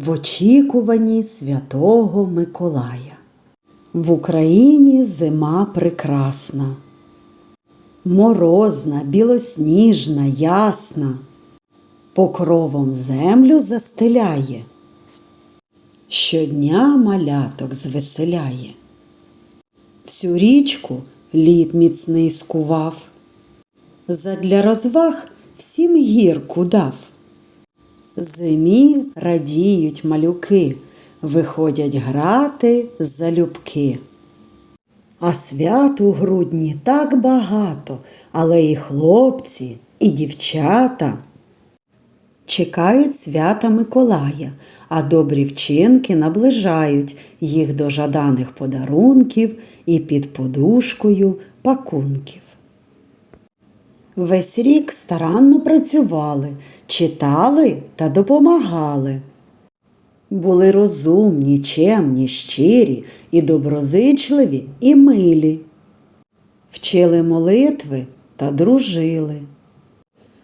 в очікуванні святого Миколая. В Україні зима прекрасна, морозна, білосніжна, ясна, покровом землю застеляє, щодня маляток звеселяє. Всю річку лід міцний скував, задля розваг всім гірку дав. Зимі радіють малюки, виходять грати залюбки. А свят у грудні так багато, але і хлопці, і дівчата. Чекають свята Миколая, а добрі вчинки наближають їх до жаданих подарунків і під подушкою пакунків. Весь рік старанно працювали, читали та допомагали. Були розумні, чемні, щирі і доброзичливі і милі. Вчили молитви та дружили.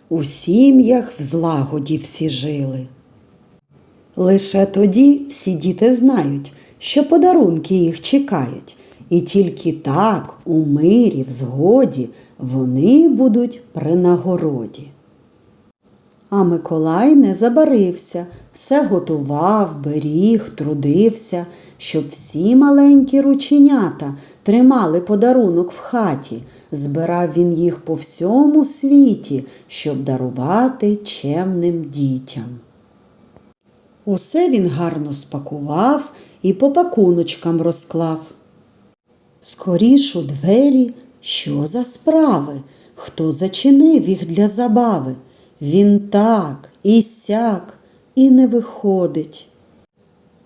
У сім'ях в злагоді всі жили. Лише тоді всі діти знають, що подарунки їх чекають, і тільки так, у мирі, в згоді, вони будуть при нагороді. А Миколай не забарився, все готував, беріг, трудився, щоб всі маленькі рученята тримали подарунок в хаті. Збирав він їх по всьому світі, щоб дарувати чемним дітям. Усе він гарно спакував і по пакуночкам розклав. Скоріш у двері, що за справи? Хто зачинив їх для забави? Він так і сяк і не виходить.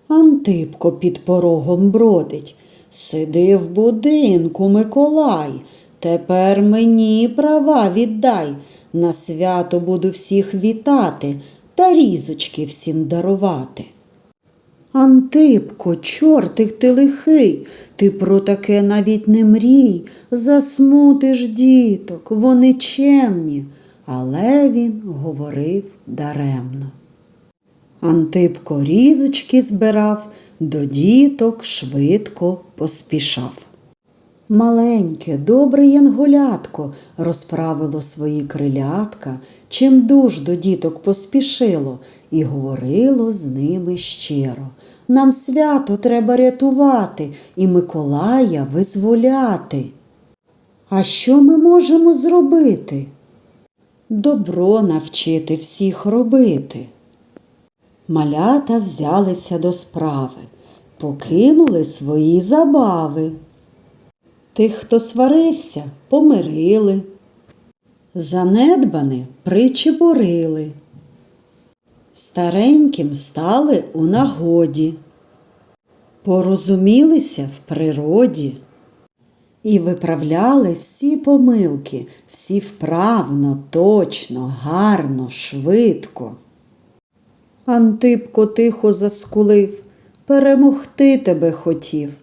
Антипко під порогом бродить. Сиди в будинку, Миколай. Тепер мені права віддай. На свято буду всіх вітати та різочки всім дарувати. Антипко, чортик ти лихий, ти про таке навіть не мрій, засмутиш діток, вони чемні. Але він говорив даремно. Антипко різочки збирав, до діток швидко поспішав. Маленьке, добре янголятко розправило свої крилятка, чим дуж до діток поспішило, і говорило з ними щиро. Нам свято треба рятувати і Миколая визволяти. А що ми можемо зробити? Добро навчити всіх робити. Малята взялися до справи, покинули свої забави. Тих, хто сварився, помирили, занедбане причепурили, стареньким стали у нагоді, порозумілися в природі і виправляли всі помилки, всі вправно, точно, гарно, швидко. Антипко тихо заскулив, перемогти тебе хотів.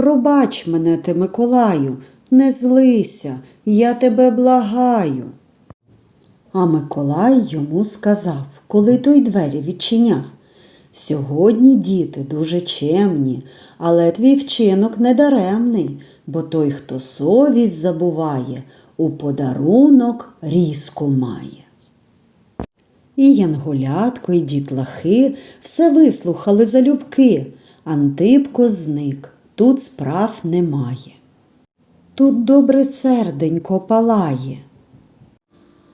Пробач мене ти, Миколаю, не злися, я тебе благаю. А Миколай йому сказав, коли той двері відчиняв. Сьогодні діти дуже чемні, але твій вчинок недаремний, бо той, хто совість забуває, у подарунок різку має. І янголятко, і дітлахи все вислухали залюбки. Антипко зник, тут справ немає. Тут добре серденько палає.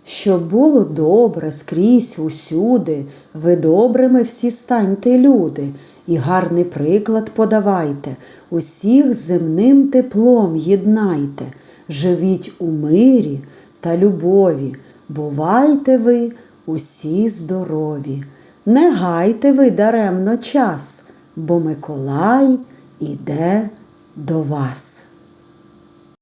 Щоб було добре скрізь усюди, ви добрими всі станьте, люди, і гарний приклад подавайте, усіх земним теплом єднайте, живіть у мирі та любові, бувайте ви усі здорові, не гайте ви даремно час, бо Миколай іде до вас.